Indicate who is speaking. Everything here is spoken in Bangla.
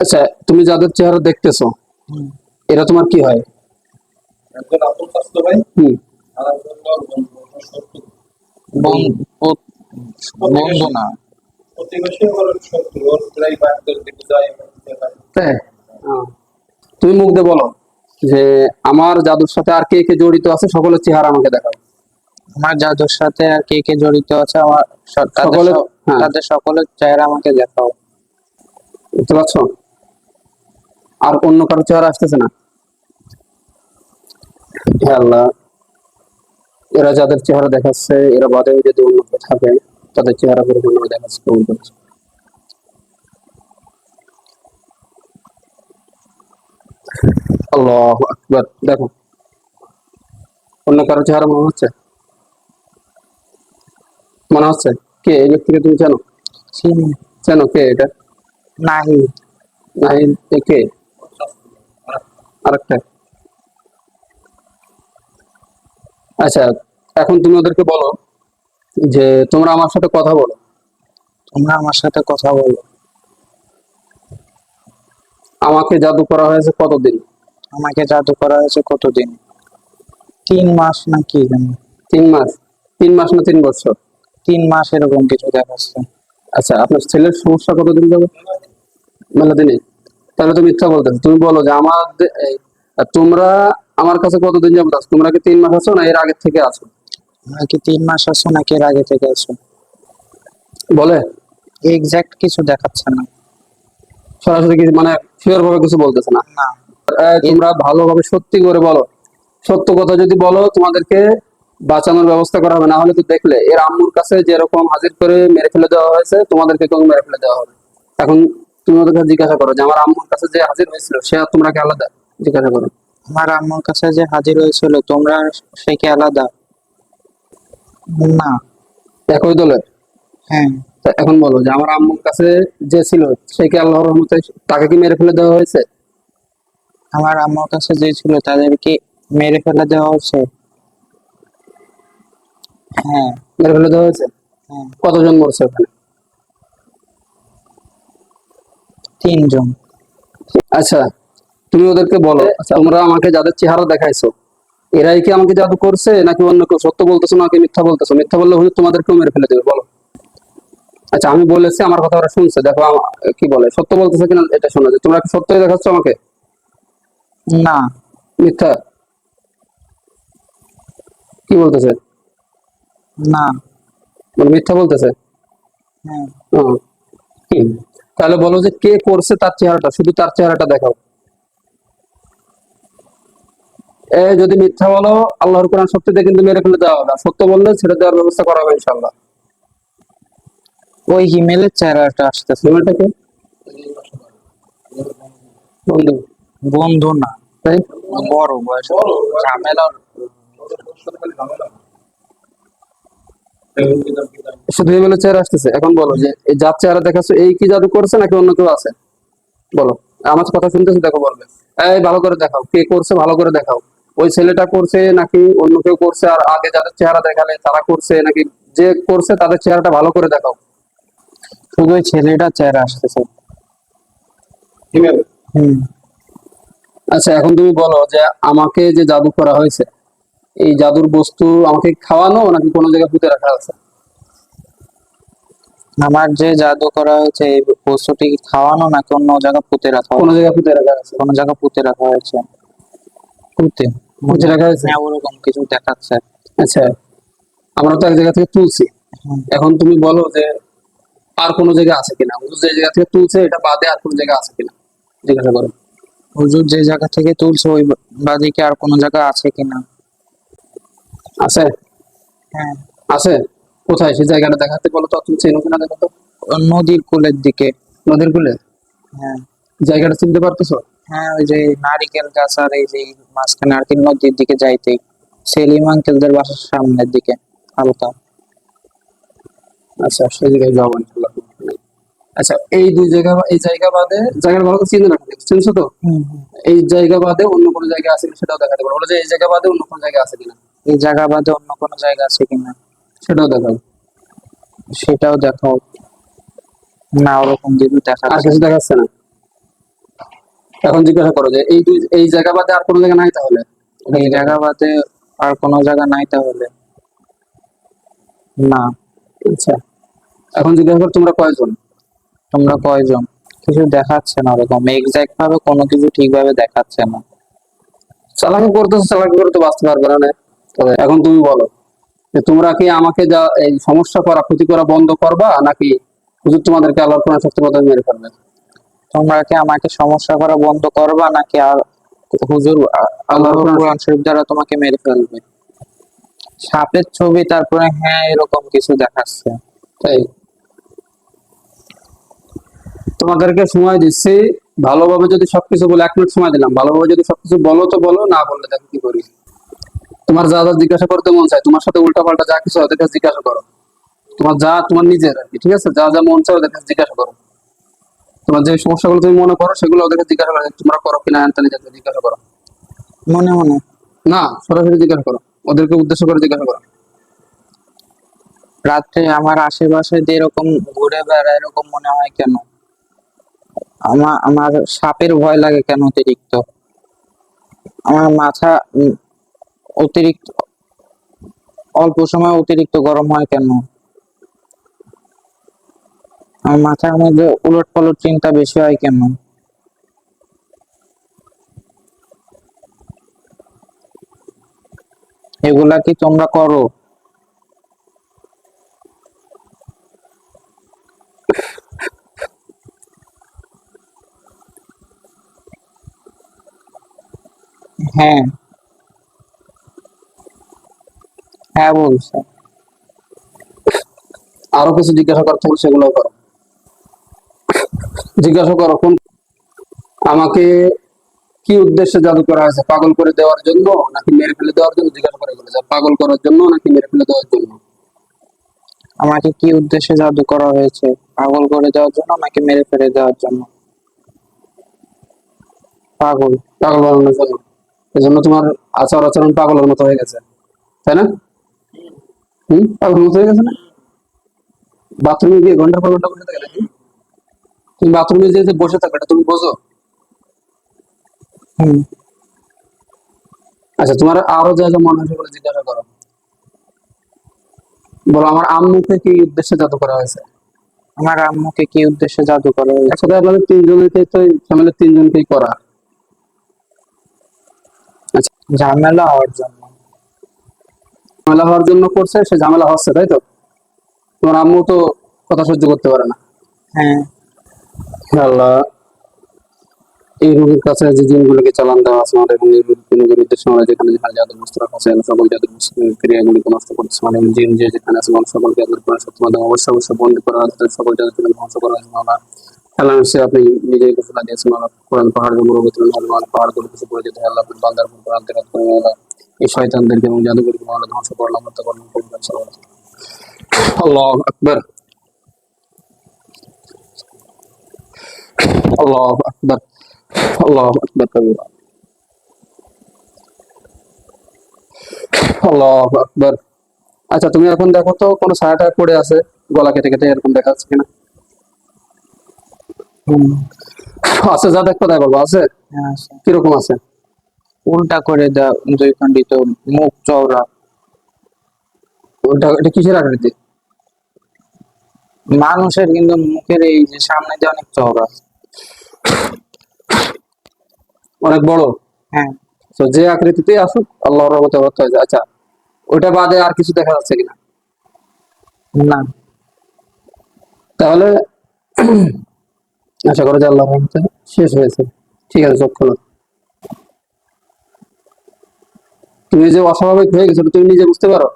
Speaker 1: আচ্ছা তুমি যাদের চেহারা দেখতেছো। এরা তোমার কি হয়
Speaker 2: একজন ভাই
Speaker 1: হুম
Speaker 2: আর একজন বন্ধু
Speaker 3: না?
Speaker 1: হ্যাঁ। তুমি মুখ দিয়ে বলো যে আমার জাদুর সাথে আর কে কে জড়িত আছে সকলের চেহারা আমাকে দেখাও
Speaker 3: আমার জাদুর সাথে আর কে কে জড়িত আছে আমার স- তাদের
Speaker 1: সকলে-
Speaker 3: স-
Speaker 1: হ্যাঁ।
Speaker 3: তাদের সকলের চেহারা আমাকে দেখাও
Speaker 1: বুঝতে পারছ আর অন্য কারও চেহারা আসতেছে না। হে আল্লাহ এরা যাদের চেহারা দেখাচ্ছে এরা বাদে যদি অন্য কেউ থাকে তাদের চেহারা পরিপূর্ণ দেখাচ্ছে কবুল করছে। আল্লাহ আকবার দেখো। অন্য কারও চেহারা মনে হচ্ছে? মনে হচ্ছে? কে? এই ব্যক্তিকে তুমি জানো
Speaker 3: চিনি।
Speaker 1: জানো কে এটা?
Speaker 3: নাহি
Speaker 1: নাহিদ কে? আরেকটা। আচ্ছা এখন তুমি ওদেরকে বলো যে তোমরা আমার সাথে কথা বলো।
Speaker 3: তোমরা আমার সাথে কথা বলো।
Speaker 1: আমাকে জাদু করা হয়েছে কতদিন?
Speaker 3: আমাকে জাদু করা হয়েছে কতদিন? তিন মাস না কি জানি।
Speaker 1: তিন মাস। তিন মাস না তিন বছর?
Speaker 3: তিন মাস এরকম কিছু দেখাচ্ছে
Speaker 1: আচ্ছা আপনার ছেলের সমস্যা কতদিন যাবে? মেলা দিনে তাহলে তো মিথ্যা বলতেছো তুমি বলো যে আমাদের তোমরা আমার কাছে কতদিন যাব আছো? তোমরা কি তিন মাস আছো না এর আগে থেকে আছো?
Speaker 3: তোমরা কি তিন মাস আছো নাকি এর আগে থেকে আছো?
Speaker 1: বলে।
Speaker 3: এক্সাক্ট কিছু দেখাচ্ছে না।
Speaker 1: সরাসরি কিছু মানে শিওর ভাবে কিছু বলতেছে না। তোমরা ভালোভাবে সত্যি করে বলো। সত্য কথা যদি বলো তোমাদেরকে বাঁচানোর ব্যবস্থা করা হবে। না হলে তো দেখলে এর আম্মুর কাছে যেরকম হাজির করে মেরে ফেলে দেওয়া হয়েছে তোমাদেরকে কেউ মেরে ফেলে দেওয়া হবে। এখন তুমি ওদের কাছে জিজ্ঞাসা করো যে আমার আম্মুর কাছে যে হাজির হয়েছিল সে তোমরা কি আলাদা? জিজ্ঞাসা করো।
Speaker 3: আমার আম্মুর কাছে যে হাজির হয়েছিল তোমরা সে কি আলাদা? না।
Speaker 1: একই দলের?
Speaker 3: হ্যাঁ।
Speaker 1: এখন বলো যে আমার আম্মুর কাছে যে ছিল সে কি আল্লাহর রহমতে তাকে কি মেরে ফেলে দেওয়া হয়েছে?
Speaker 3: আমার আম্মুর কাছে যে ছিল তাদেরকে মেরে ফেলে দেওয়া হয়েছে। হ্যাঁ।
Speaker 1: মেরে ফেলে দেওয়া হয়েছে?
Speaker 3: হ্যাঁ।
Speaker 1: কতজন মরছে ওখানে?
Speaker 3: তিনজন।
Speaker 1: আচ্ছা তুমি ওদেরকে বলো আচ্ছা, তোমরা আমাকে যাদের চেহারা দেখাইছো এরাই কি আমাকে জাদু করছে নাকি অন্য কেউ? সত্য বলতেছো নাকি মিথ্যা বলতেছো? মিথ্যা বললে হুজুর তোমাদেরকেও মেরে ফেলে দেবে বলো। আচ্ছা আমি বলেছি আমার কথা ওরা শুনছে দেখো কি বলে সত্য বলতেছে কিনা এটা শোনো যে তোমরা কি সত্যই দেখাচ্ছ আমাকে?
Speaker 3: না।
Speaker 1: মিথ্যা? কি বলতেছে?
Speaker 3: না।
Speaker 1: মানে মিথ্যা বলতেছে?
Speaker 3: হ্যাঁ।
Speaker 1: কি? তাহলে বলো যে কে করছে তার চেহারাটা শুধু তার চেহারাটা দেখাও। এ যদি মিথ্যা বলো আল্লাহর কোরআন সত্যিতে কিন্তু মেরে ফেলে দেওয়া হবে সত্য বললে ছেড়ে দেওয়ার ব্যবস্থা করা হবে ইনশাল্লাহ
Speaker 3: ওই হিমেলের চেহারাটা আসতেছে।
Speaker 1: সিমেন্টটাকে বন্ধু।
Speaker 3: বন্ধু না।
Speaker 1: তাই?
Speaker 3: বড় বয়স। ঝামেলা
Speaker 1: শুধু হিমেলের চেহারা আসতেছে। এখন বলো যে এই যার চেহারা দেখাচ্ছ এই কি জাদু করছে নাকি অন্য কেউ আছে? বলো আমার কথা শুনতেছো দেখো বলবে। এই ভালো করে দেখাও কে করছে ভালো করে দেখাও। ওই ছেলেটা করছে নাকি অন্য কেউ করছে? আর আগে যাদের চেহারা দেখালে তারা করছে নাকি যে করছে তাদের চেহারাটা ভালো করে দেখাও।
Speaker 3: শুধু ওই ছেলেটার চেহারা আসতেছে। হুম।
Speaker 1: আচ্ছা এখন তুমি বলো যে আমাকে যে জাদু করা হয়েছে এই জাদুর বস্তু আমাকে খাওয়ানো নাকি কোনো জায়গায় পুঁতে রাখা আছে?
Speaker 3: আমার যে জাদু করা হয়েছে এই বস্তুটি খাওয়ানো নাকি অন্য জায়গা পুঁতে রাখা
Speaker 1: কোনো জায়গায় পুঁতে রাখা আছে।
Speaker 3: কোনো জায়গা পুঁতে রাখা হয়েছে। পুঁতে?
Speaker 1: পুঁতে রাখা হয়েছে?
Speaker 3: হ্যাঁ ওরকম কিছু দেখাচ্ছে।
Speaker 1: আচ্ছা আমরা তো এক জায়গা থেকে তুলছি। এখন তুমি বলো যে আর কোনো জায়গা আছে কিনা? হুজুর যে জায়গা থেকে তুলছে এটা বাদে আর কোনো জায়গা আছে কিনা? জিজ্ঞাসা করো।
Speaker 3: হুজুর যে জায়গা থেকে তুলছে ওই বাদিকে আর কোনো জায়গা আছে কিনা?
Speaker 1: আছে?
Speaker 3: হ্যাঁ।
Speaker 1: আছে? কোথায়? সেই জায়গাটা দেখাতে বলো তো তুমি চেনো কিনা দেখো তো
Speaker 3: নদীর কূলের দিকে।
Speaker 1: নদীর কূলে?
Speaker 3: হ্যাঁ।
Speaker 1: জায়গাটা চিনতে পারতেছো?
Speaker 3: হ্যাঁ ওই যে নারিকেল গাছ আর এই যে মাঝখানে আর কি নদীর দিকে যাইতেই সেলিম আঙ্কেলদের বাসার সামনের দিকে হালকা।
Speaker 1: আচ্ছা সেই জায়গায় যাব ইনশাল্লাহ। আচ্ছা এই দুই জায়গা এই জায়গা বাদে জায়গাটা ভালো করে চিনে রাখো চিনছো তো? এই জায়গা বাদে অন্য কোনো জায়গা আছে সেটাও দেখাতে পারো। বলো যে এই জায়গা বাদে অন্য কোনো জায়গা আছে কিনা।
Speaker 3: এই জায়গা বাদে অন্য কোনো জায়গা আছে কিনা?
Speaker 1: সেটাও দেখাও।
Speaker 3: সেটাও দেখাও। না ওরকম কিছু দেখা
Speaker 1: আর কিছু দেখাচ্ছে না। এখন জিজ্ঞাসা করো যে এই দুই এই জায়গা বাদে আর কোনো জায়গা নাই তাহলে?
Speaker 3: এই জায়গা বাদে আর কোনো জায়গা নাই তাহলে। না।
Speaker 1: আচ্ছা। এখন জিজ্ঞাসা করো তোমরা কয়জন?
Speaker 3: তোমরা কয়জন? কিছু দেখাচ্ছে না ওরকম। এক্সাক্ট ভাবে কোনো কিছু ঠিকভাবে দেখাচ্ছে না।
Speaker 1: চালাকি করতেছো চালাকি করে তো বাঁচতে পারবে না? এখন তুমি বলো যে তোমরা কি আমাকে যা এই সমস্যা করা ক্ষতি করা বন্ধ করবা নাকি হুজুর তোমাদেরকে আল্লাহর কোরআন শক্তি কথা মেরে ফেলবে?
Speaker 3: তোমরা কি আমাকে সমস্যা করা বন্ধ করবা নাকি আর হুজুর আল্লাহর
Speaker 1: কোরআন-
Speaker 3: কোরআন শরীফ দ্বারা তোমাকে মেরে ফেলবে? সাপের ছবি তারপরে হ্যাঁ এরকম কিছু দেখাচ্ছে।
Speaker 1: তাই? তোমাদেরকে সময় দিচ্ছি ভালোভাবে যদি সবকিছু বলে এক মিনিট সময় দিলাম ভালোভাবে যদি সবকিছু বলো তো বলো না বললে দেখো কি করি। তোমার যা যা জিজ্ঞাসা করতে মন চায় তোমার সাথে উল্টা পাল্টা যা কিছু ওদের কাছে জিজ্ঞাসা করো। তোমার যা তোমার নিজের আর কি ঠিক আছে? যা যা মন চায় ওদের কাছে জিজ্ঞাসা করো। তোমার যে সমস্যাগুলো তুমি মনে করো সেগুলো ওদের কাছে জিজ্ঞাসা করো। তোমরা করো কিনা হ্যান ত্যান জিজ্ঞাসা করো।
Speaker 3: মনে মনে।
Speaker 1: না সরাসরি জিজ্ঞাসা করো। ওদেরকে উদ্দেশ্য করে জিজ্ঞাসা করো।
Speaker 3: রাত্রে আমার আশেপাশে যে এরকম ঘুরে বেড়ায় এরকম মনে হয় কেন? আমার আমার সাপের ভয় লাগে কেন অতিরিক্ত? আমার মাথা অতিরিক্ত, অল্প সময় অতিরিক্ত গরম হয় কেন? আমার মাথার মধ্যে উলট পালট চিন্তা বেশি হয় কেন? এগুলা কি তোমরা করো? হ্যাঁ। হ্যাঁ বলছে
Speaker 1: আরও কিছু জিজ্ঞাসা করতে হলে সেগুলো করো। জিজ্ঞাসা করো কোন আমাকে কি উদ্দেশ্যে জাদু করা হয়েছে? পাগল করে দেওয়ার জন্য নাকি মেরে ফেলে দেওয়ার জন্য জিজ্ঞাসা করে বলে পাগল করার জন্য নাকি মেরে ফেলে দেওয়ার জন্য?
Speaker 3: আমাকে কি উদ্দেশ্যে জাদু করা হয়েছে? পাগল করে দেওয়ার জন্য নাকি মেরে ফেলে দেওয়ার জন্য? পাগল।
Speaker 1: পাগল বানানোর জন্য। এই জন্য তোমার আচার আচরণ পাগলের মতো হয়ে গেছে তাই না? হম পাগলের মতো হয়ে গেছে না? বাথরুমে গিয়ে ঘণ্টার পর ঘণ্টা বসে থাকে নাকি? তুমি বাথরুমে যে যে বসে থাকো এটা তুমি বোঝো?
Speaker 3: হুম।
Speaker 1: আচ্ছা তোমার আরও যা যা মনে হয় সেগুলো জিজ্ঞাসা করো। বলো আমার আম্মুকে কি উদ্দেশ্যে জাদু করা হয়েছে?
Speaker 3: আমার আম্মুকে কি উদ্দেশ্যে জাদু করা হয়েছে?
Speaker 1: একসাথে আপনাদের তিনজনকে তো ফ্যামিলির তিনজনকেই করা। আচ্ছা।
Speaker 3: ঝামেলা হওয়ার জন্য।
Speaker 1: ঝামেলা হওয়ার জন্য করছে সে ঝামেলা হচ্ছে তাই তো? তোমার আম্মু তো কথা সহ্য করতে পারে না।
Speaker 3: হ্যাঁ।
Speaker 1: আল্লাহ এই রোগীর কাছে যে জিনগুলোকে চালান দেওয়া আছে আমাদের এবং এই রোগীর উদ্দেশ্যে আমরা যেখানে যেখানে যাদের আছে সকল যাদের ক্রিয়াগুলিকে নষ্ট করতেছে মানে জিন যে যেখানে আছে মানুষ সকলকে সত্য মাধ্যমে অবশ্যই অবশ্যই বন্দি করা আছে সকল যাদের জন্য ধ্বংস করা আছে আল্লাহ সে আপনি নিজেই ঘোষণা দিয়েছেন মাওলা কোরআন পাহাড় মুরব্বী পাহাড়গুলো কিছু পড়ে যেতে আল্লাহ আপনার বান্দার উপর করে মাওলা এই শয়তানদেরকে এবং জাদুগুলিকে ধ্বংস করলাম হত্যা করলাম করলাম আল্লাহ আকবার। আল্লাহ আকবার। আল্লাহ আকবার কবিরা আল্লাহ আকবার। আচ্ছা তুমি এখন দেখো তো কোন ছায়াটা পড়ে আছে গলা কেটে কেটে এরকম দেখা যাচ্ছে কিনা? আছে যা দেখো আছে?
Speaker 3: হ্যাঁ আছে।
Speaker 1: কীরকম আছে?
Speaker 3: উল্টা করে দেওয়া, দুই মুখ, চওড়া।
Speaker 1: ওটা এটা কিসের আকৃতি?
Speaker 3: মানুষের কিন্তু মুখের এই যে সামনে দিয়ে অনেক চওড়া।
Speaker 1: অনেক বড়?
Speaker 3: হ্যাঁ।
Speaker 1: তো যে আকৃতিতে আসুক, আল্লাহর রহমতে আচ্ছা ওটা বাদে আর কিছু দেখা যাচ্ছে কিনা?
Speaker 3: না।
Speaker 1: তাহলে, আশা করা যে আল্লাহর রহমতে শেষ হয়েছে। ঠিক আছে, চোখ খোলো। তুমি যে অস্বাভাবিক হয়ে গেছো তুমি নিজে বুঝতে পারো?